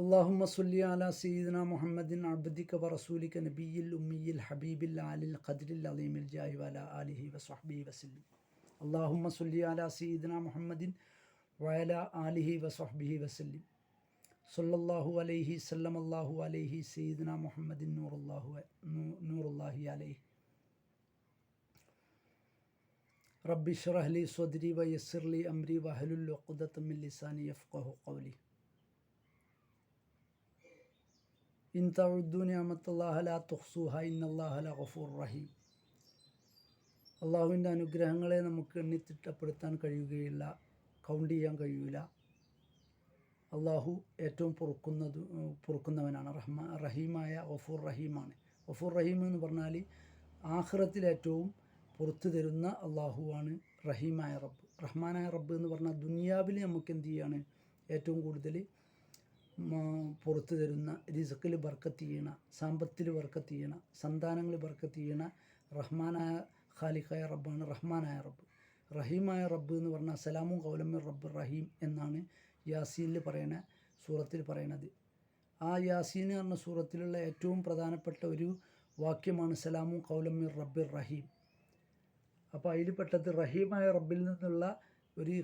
اللهم صل على سيدنا محمد عبدك ورسولك نبي الأمي الحبيب العالي القدر العظيم الجاه وعلى آله وصحبه وسلم. اللهم صل على سيدنا محمد وعلى آله وصحبه وسلم. صلى الله عليه سلم الله عليه سيدنا محمد نور الله نور الله عليه. رب اشرح لي صدري ويسر لي أمري واحلل عقدة من لساني يفقه قولي. അള്ളാഹുവിന്റെ അനുഗ്രഹങ്ങളെ നമുക്ക് എണ്ണിത്തിട്ടപ്പെടുത്താൻ കഴിയുകയില്ല കൗണ്ട് ചെയ്യാൻ കഴിയില്ല അള്ളാഹു ഏറ്റവും പൊറുക്കുന്നത് പൊറുക്കുന്നവനാണ്. റഹ്മ റഹീമായ ഗഫൂർ റഹീമാണ്. ഗഫൂർ റഹീം എന്ന് പറഞ്ഞാൽ ആഹ്റത്തിൽ ഏറ്റവും പുറത്തു തരുന്ന അള്ളാഹുവാണ് റഹീമായ റബ്ബ്. റഹ്മാനായ റബ്ബ് എന്ന് പറഞ്ഞാൽ ദുനിയാവിൽ നമുക്ക് എന്ത് ചെയ്യാണ്? ഏറ്റവും കൂടുതൽ പുറത്തു തരുന്ന റിസക്കിൽ ബർക്കത്ത് ചെയ്യണ സാമ്പത്തിൽ ബർക്കത്ത് ചെയ്യണ സന്താനങ്ങൾ ബർക്കത്ത് ചെയ്യണ റഹ്മാനായ ഖാലിഖായ റബ്ബാണ് റഹ്മാനായ റബ്ബ്. റഹീമായ റബ്ബ് എന്ന് പറഞ്ഞാൽ സലാമും കൗലമ്മിർ റബ്ബ് റഹീം എന്നാണ് യാസീനിൽ പറയണ സൂറത്തിൽ പറയണത്. ആ യാസീൻ എന്ന് പറഞ്ഞ സൂറത്തിലുള്ള ഏറ്റവും പ്രധാനപ്പെട്ട ഒരു വാക്യമാണ് സലാമും കൗലമ്മിർ റബ്ബിർ റഹീം. അപ്പോൾ അതിൽ പെട്ടത് റഹീമായ റബ്ബിൽ നിന്നുള്ള ഒരു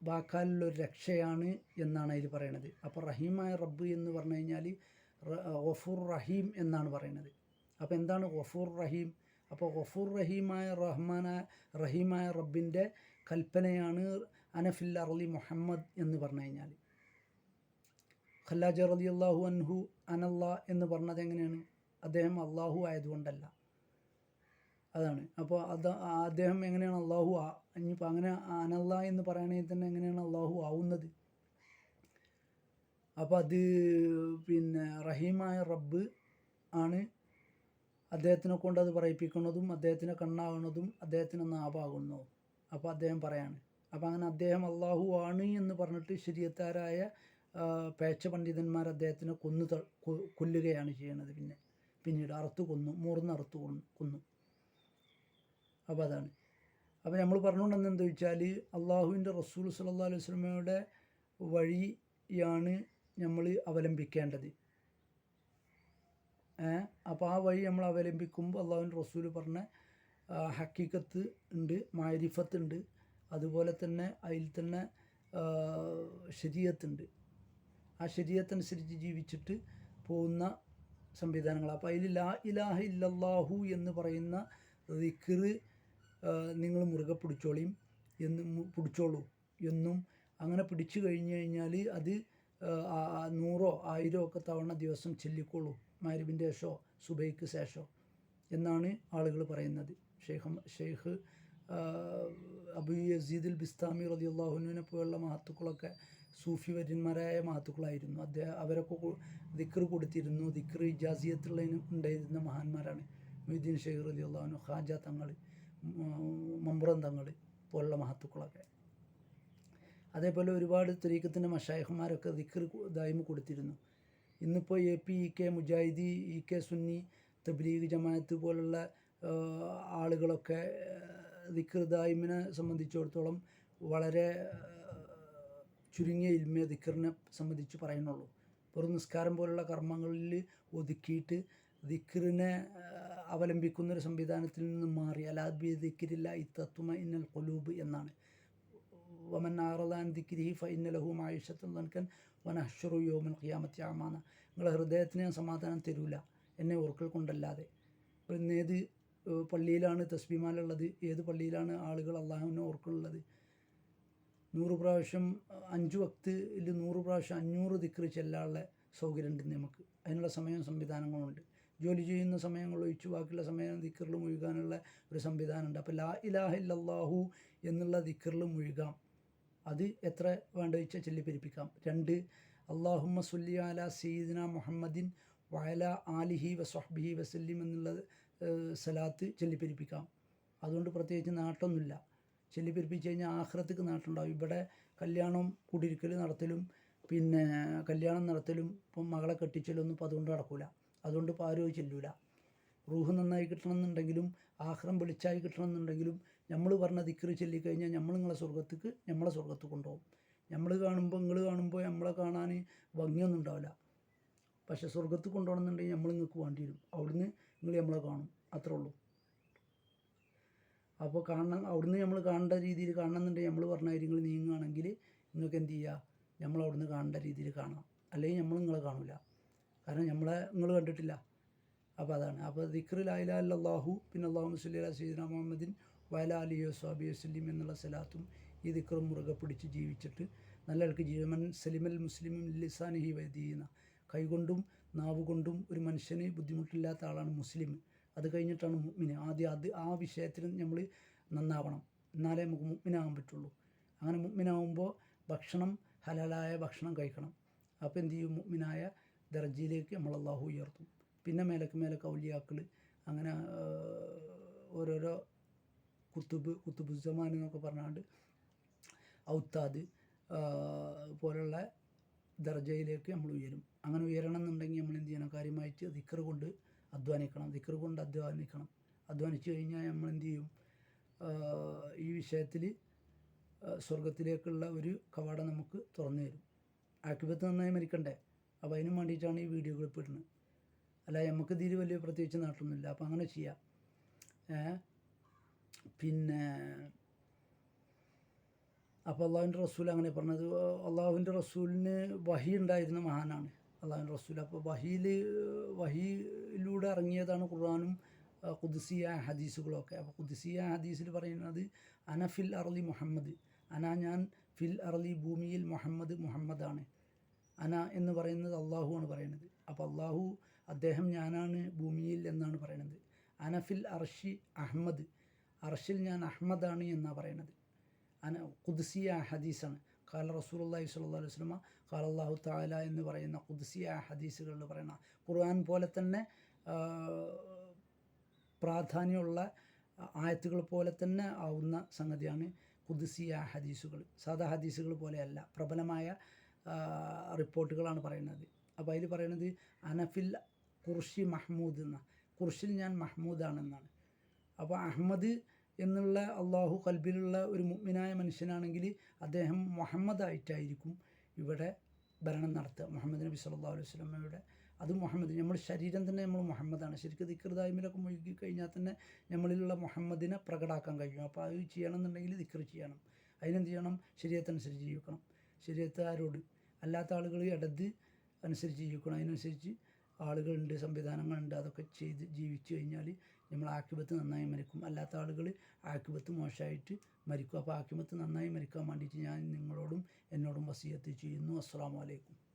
വാക്കാലിലൊരു രക്ഷയാണ് എന്നാണ് അതിൽ പറയണത്. അപ്പോൾ റഹീമായ റബ്ബ് എന്ന് പറഞ്ഞു കഴിഞ്ഞാൽ ഗഫൂർ റഹീം എന്നാണ് പറയുന്നത് അപ്പോൾ എന്താണ് ഗഫൂർ റഹീം? അപ്പോൾ ഗഫൂർ റഹീമായ റഹ്മാന റഹീമായ റബ്ബിന്റെ കൽപ്പനയാണ് അനഫിൽ അറലി മുഹമ്മദ് എന്ന് പറഞ്ഞു കഴിഞ്ഞാൽ. ഖല്ലാജ റലി അള്ളാഹു അൻഹു അനല്ലാ എന്ന് പറഞ്ഞത് എങ്ങനെയാണ് അദ്ദേഹം അള്ളാഹു ആയതുകൊണ്ടല്ല. അതാണ്. അപ്പോൾ അത് അദ്ദേഹം എങ്ങനെയാണ് അള്ളാഹു ഇനിയിപ്പോൾ അങ്ങനെ അനല്ല എന്ന് പറയുകയാണെങ്കിൽ തന്നെ എങ്ങനെയാണ് അള്ളാഹു ആവുന്നത്? അപ്പോൾ അത് പിന്നെ റഹീമായ റബ്ബ് ആണ് അദ്ദേഹത്തിനെ കൊണ്ട് അത് പറയിപ്പിക്കുന്നതും അദ്ദേഹത്തിന് കണ്ണാകുന്നതും അദ്ദേഹത്തിന് നാവാകുന്നതും. അപ്പോൾ അദ്ദേഹം പറയാണ്. അപ്പോൾ അങ്ങനെ അദ്ദേഹം അള്ളാഹു ആണ് എന്ന് പറഞ്ഞിട്ട് ശരിയത്താരായ പേച്ച പണ്ഡിതന്മാർ അദ്ദേഹത്തിനെ കൊന്നു കൊല്ലുകയാണ് ചെയ്യുന്നത്. പിന്നെ പിന്നീട് അറുത്തു കൊന്നു മൂർന്ന് അറുത്തു കൊന്നു. അപ്പോൾ അതാണ്. അപ്പോൾ നമ്മൾ പറഞ്ഞുകൊണ്ടെന്ന് എന്താ വെച്ചാൽ അള്ളാഹുവിന്റെ റസൂൽ സല്ലാ അലൈഹി സ്വലമയുടെ വഴിയാണ് നമ്മൾ അവലംബിക്കേണ്ടത്. അപ്പോൾ ആ വഴി നമ്മൾ അവലംബിക്കുമ്പോൾ അള്ളാഹുവിന്റെ റസൂൽ പറഞ്ഞ ഹക്കീക്കത്ത് ഉണ്ട് മാരിഫത്ത് ഉണ്ട് അതുപോലെ തന്നെ അതിൽ തന്നെ ശരീരത്തുണ്ട് ആ ശരീരത്തനുസരിച്ച് ജീവിച്ചിട്ട് പോകുന്ന സംവിധാനങ്ങൾ അപ്പോൾ അതിൽ ലാ ഇലാഹ ഇല്ലല്ലാഹു എന്ന് പറയുന്ന ദിക്കറ് നിങ്ങൾ മുറുകെ പിടിച്ചോളിയും എന്നും പിടിച്ചോളൂ എന്നും അങ്ങനെ പിടിച്ചു കഴിഞ്ഞു കഴിഞ്ഞാൽ അത് നൂറോ ആയിരോ ഒക്കെ തവണ ദിവസം ചെല്ലിക്കോളൂ മാരിബിന്റെ ശേഷമോ സുബൈക്ക് ശേഷോ എന്നാണ് ആളുകൾ പറയുന്നത്. ഷെയ്ഖ് ഷെയ്ഖ് അബു യസീദുൽ ബിസ്താമി റതി അള്ളാഹുനുവിനെ പോലുള്ള മഹത്തുക്കളൊക്കെ സൂഫി വര്യന്മാരായ മഹത്തുക്കളായിരുന്നു. അദ്ദേഹം അവരൊക്കെ ദിക്ർ കൊടുത്തിരുന്നു. ദിക്ർ ഇജാസിയത്തുള്ളതിന് ഉണ്ടായിരുന്ന മഹാന്മാരാണ്. മൊയ്തീൻ ഷെയ്ഖ് റതി അള്ളാഹുനു ഖാജ തങ്ങൾ. മമ്പുറം തങ്ങൾ പോലുള്ള മഹത്തുക്കളൊക്കെ. അതേപോലെ ഒരുപാട് തുരീക്കത്തിന്റെ മഷായഹന്മാരൊക്കെ ദിക്കർ ദായ്മ കൊടുത്തിരുന്നു. ഇന്നിപ്പോൾ എ പി ഇ കെ മുജാഹിദി ഇ കെ സുന്നി തബ്ലീഗ് ജമാഅത്ത് പോലുള്ള ആളുകളൊക്കെ ദിക്കർ ദായിമിനെ സംബന്ധിച്ചിടത്തോളം വളരെ ചുരുങ്ങിയ ഇൽമേ ദിക്കറിനെ സംബന്ധിച്ച് പറയുന്നുള്ളൂ. വെറും നിസ്കാരം പോലുള്ള കർമ്മങ്ങളിൽ ഒതുക്കിയിട്ട് ദിക്കറിനെ അവലംബിക്കുന്നൊരു സംവിധാനത്തിൽ നിന്ന് മാറി. അലാബി ദിക്കിരില്ല ഇത്തത്വമ തത്വമ ഇന്നൽ കൊലൂബ് എന്നാണ്. വമൻ ആറദാൻ ദിക്കിരി ഫ ഇന്നലഹു മായുഷത്തും തൻകൻ വനഹ്ഷറു യോമൻ ഖിയാമത്തി നിങ്ങളെ ഹൃദയത്തിന് ഞാൻ സമാധാനം തരൂല. എന്നെ ഓർക്കൽ കൊണ്ടല്ലാതെ. ഇന്ന് ഏത് പള്ളിയിലാണ് തസ്ബിമാലുള്ളത് ഏത് പള്ളിയിലാണ് ആളുകൾ അള്ളാഹുവിനെ ഓർക്കുള്ളത് നൂറ് പ്രാവശ്യം അഞ്ച് വക്തിൽ നൂറ് പ്രാവശ്യം അഞ്ഞൂറ് ദിക്കറി ചെല്ലാനുള്ള സൗകര്യം ഉണ്ട് നമുക്ക്. അതിനുള്ള സമയം സംവിധാനങ്ങളുണ്ട്. ജോലി ചെയ്യുന്ന സമയങ്ങൾ ഒഴിച്ചു ബാക്കിയുള്ള സമയം ദിക്കറിൽ മുഴുകാനുള്ള ഒരു സംവിധാനമുണ്ട്. അപ്പോൾ ലാ ഇലാഹ ഇല്ലല്ലാഹു എന്നുള്ള ദിക്കറിൽ മുഴുകാം. അത് എത്ര വേണ്ട വെച്ചാൽ ചൊല്ലിപ്പെരിപ്പിക്കാം. രണ്ട് അള്ളാഹുമ്മ സുല്ലി അല സീദിന മുഹമ്മദിൻ വയല ആലിഹി വസ്ഹബിഹി വസല്ലിം എന്നുള്ള സലാത്ത് ചൊല്ലിപ്പെരിപ്പിക്കാം. അതുകൊണ്ട് പ്രത്യേകിച്ച് നാട്ടൊന്നുമില്ല. ചൊല്ലിപ്പെരിപ്പിച്ച് കഴിഞ്ഞാൽ ആഹ്റത്തേക്ക് നാട്ടുണ്ടാവും. ഇവിടെ കല്യാണം കുടിയിരിക്കൽ നടത്തലും പിന്നെ കല്യാണം നടത്തലും ഇപ്പം മകളെ കെട്ടിച്ചലൊന്നും ഇപ്പം അതുകൊണ്ട് നടക്കില്ല അതുകൊണ്ട് ആരും ചെല്ലൂല. റൂഹ് നന്നായി കിട്ടണമെന്നുണ്ടെങ്കിലും ആഹ്റം വെളിച്ചായി കിട്ടണമെന്നുണ്ടെങ്കിലും നമ്മൾ പറഞ്ഞ ദിക്കറ് ചൊല്ലിക്കഴിഞ്ഞാൽ നമ്മൾ നിങ്ങളെ സ്വർഗത്തേക്ക് നമ്മളെ സ്വർഗത്ത് കൊണ്ടുപോകും. നമ്മൾ കാണുമ്പോൾ നിങ്ങൾ കാണുമ്പോൾ നമ്മളെ കാണാൻ ഭംഗിയൊന്നും ഉണ്ടാവില്ല. പക്ഷെ സ്വർഗത്ത് കൊണ്ടുപോകണമെന്നുണ്ടെങ്കിൽ നമ്മൾ നിങ്ങൾക്ക് വേണ്ടി വരും. അവിടുന്ന് നിങ്ങൾ നമ്മളെ കാണും. അത്രേ ഉള്ളൂ. അപ്പോൾ കാണണം അവിടുന്ന് നമ്മൾ കാണേണ്ട രീതിയിൽ കാണണമെന്നുണ്ടെങ്കിൽ നമ്മൾ പറഞ്ഞ കാര്യങ്ങൾ നീങ്ങുകയാണെങ്കിൽ നിങ്ങൾക്ക് എന്ത് ചെയ്യുക? നമ്മൾ അവിടുന്ന് കാണേണ്ട രീതിയിൽ കാണാം. അല്ലെങ്കിൽ നമ്മൾ നിങ്ങളെ കാണില്ല കാരണം നമ്മളെ നിങ്ങൾ കണ്ടിട്ടില്ല. അപ്പോൾ അതാണ്. അപ്പോൾ ദിക്ർ ലായില അല്ലാഹു പിന്നെ അള്ളാഹു മുസ്ലി അല്ലാ സീദന മുഹമ്മദിൻ വയല അലി സ്വാബി വസ്ലിം എന്നുള്ള സലാത്തും ഈ ദിക്റും മുറുകെ പിടിച്ച് ജീവിച്ചിട്ട് നല്ല ആൾക്ക് ജീവൻ സലിമൽ മുസ്ലിമും ലിസാനിഹി വൈദീന. കൈകൊണ്ടും നാവ് കൊണ്ടും ഒരു മനുഷ്യന് ബുദ്ധിമുട്ടില്ലാത്ത ആളാണ് മുസ്ലിം. അത് കഴിഞ്ഞിട്ടാണ് മുഗ്മിന് ആദ്യം അത് ആ വിഷയത്തിൽ നമ്മൾ നന്നാവണം. എന്നാലേ നമുക്ക് മുഗ്മിനാകാൻ പറ്റുള്ളൂ. അങ്ങനെ മുഗ്മിനാവുമ്പോൾ ഭക്ഷണം ഹലാലായ ഭക്ഷണം കഴിക്കണം. അപ്പോൾ എന്ത് ചെയ്യും? മുഗ്മിനായ ദർജയിലേക്ക് നമ്മൾ അള്ളാഹു ഉയർത്തും. പിന്നെ മേലക്ക് മേലക്ക് ഔലിയാക്കൾ അങ്ങനെ ഓരോരോ കുത്തുബ് കുത്തുബുസമാൻ എന്നൊക്കെ പറഞ്ഞാണ്ട് ഔത്താദ് പോലുള്ള ദർജയിലേക്ക് നമ്മൾ ഉയരും. അങ്ങനെ ഉയരണം എന്നുണ്ടെങ്കിൽ നമ്മൾ എന്ത് ചെയ്യണം? കാര്യമായിട്ട് ദിക്കർ കൊണ്ട് അധ്വാനിക്കണം. ദിക്കർ കൊണ്ട് അധ്വാനിക്കണം. അധ്വാനിച്ചു കഴിഞ്ഞാൽ നമ്മൾ എന്ത് ചെയ്യും? ഈ വിഷയത്തിൽ സ്വർഗത്തിലേക്കുള്ള ഒരു കവാടം നമുക്ക് തുറന്നു തരും. ആക്കിപത്ത് നന്നായി മരിക്കണ്ടേ? അപ്പോൾ അതിനും വേണ്ടിയിട്ടാണ് ഈ വീഡിയോ ക്ലിപ്പ് ഇടുന്നത്. അല്ല നമുക്ക് ഇതിൽ വലിയ പ്രത്യേകിച്ച് നാട്ടൊന്നുമില്ല. അപ്പോൾ അങ്ങനെ ചെയ്യാം? പിന്നെ അപ്പോൾ അള്ളാഹുവിന്റെ റസൂൽ അങ്ങനെ പറഞ്ഞത് അള്ളാഹുവിന്റെ റസൂലിന് വഹി ഉണ്ടായിരുന്ന മഹാനാണ് അള്ളാഹുവിന്റെ റസൂൽ. അപ്പോൾ വഹിയിൽ വഹിയിലൂടെ ഇറങ്ങിയതാണ് ഖുർആാനും കുദിസിയ ഹദീസുകളൊക്കെ. അപ്പോൾ ഖുദ്സിയ ഹദീസിൽ പറയുന്നത് അന ഫിൽ അറലി മുഹമ്മദ്. അന ഞാൻ ഫിൽ അറലി ഭൂമിയിൽ മുഹമ്മദ് മുഹമ്മദാണ്. അന എന്ന് പറയുന്നത് അള്ളാഹു ആണ് പറയുന്നത്. അപ്പോൾ അള്ളാഹു അദ്ദേഹം ഞാനാണ് ഭൂമിയിൽ എന്നാണ് പറയുന്നത്. അനഫിൽ അർഷി അഹമ്മദ് അർഷിൽ ഞാൻ അഹമ്മദാണ് എന്നാണ് പറയുന്നത്. അന കുദ്സിയ ഹദീസാണ്. കാല റസൂൽ റസൂലുള്ളാഹി സ്വല്ലല്ലാഹു അലൈഹി സ്വലമ കാല അള്ളാഹു താല എന്ന് പറയുന്ന കുദ്സിയ ഹദീസുകളിൽ പറയുന്ന ഖുർആൻ പോലെ തന്നെ പ്രാധാന്യമുള്ള ആയത്തുകൾ പോലെ തന്നെ ആവുന്ന സംഗതിയാണ് കുദ്സിയ ഹദീസുകൾ. സാധാ ഹദീസുകൾ പോലെയല്ല പ്രബലമായ റിപ്പോർട്ടുകളാണ് പറയുന്നത്. അപ്പോൾ അതിൽ പറയുന്നത് അനഫിൽ കുർഷി മഹ്മൂദ് എന്ന. കുർഷിൽ ഞാൻ മഹ്മൂദാണെന്നാണ്. അപ്പോൾ അഹമ്മദ് എന്നുള്ള അള്ളാഹു കൽബിലുള്ള ഒരു മുഗ്മിനായ മനുഷ്യനാണെങ്കിൽ അദ്ദേഹം മുഹമ്മദായിട്ടായിരിക്കും ഇവിടെ ഭരണം നടത്തുക. മുഹമ്മദ് നബി സല്ലല്ലാഹു അലൈഹി സ്വലമ്മയുടെ അത് മുഹമ്മദ്. നമ്മുടെ ശരീരം തന്നെ നമ്മൾ മുഹമ്മദാണ്. ശരിക്കും ദിക്കൃതായ്മയിലൊക്കെ മുഴുകി കഴിഞ്ഞാൽ തന്നെ നമ്മളിലുള്ള മുഹമ്മദിനെ പ്രകടാക്കാൻ കഴിയും. അപ്പോൾ അത് ചെയ്യണമെന്നുണ്ടെങ്കിൽ ദിക്കർ ചെയ്യണം. അതിനെന്ത് ചെയ്യണം? ശരീരത്തനുസരിച്ച് ജീവിക്കണം. ശരീരത്തുകാരോട് അല്ലാത്ത ആളുകൾ ഇടത് അനുസരിച്ച് ജീവിക്കണം. അതിനനുസരിച്ച് ആളുകളുണ്ട് സംവിധാനങ്ങളുണ്ട്. അതൊക്കെ ചെയ്ത് ജീവിച്ചു കഴിഞ്ഞാൽ നമ്മൾ ആക്കിപത്ത് നന്നായി മരിക്കും. അല്ലാത്ത ആളുകൾ ആക്കിപത്ത് മോശമായിട്ട് മരിക്കും. അപ്പോൾ ആക്കിപത്ത് നന്നായി മരിക്കാൻ വേണ്ടിയിട്ട് ഞാൻ നിങ്ങളോടും എന്നോടും വസീയത്ത് ചെയ്യുന്നു. അസ്സാം വലൈക്കും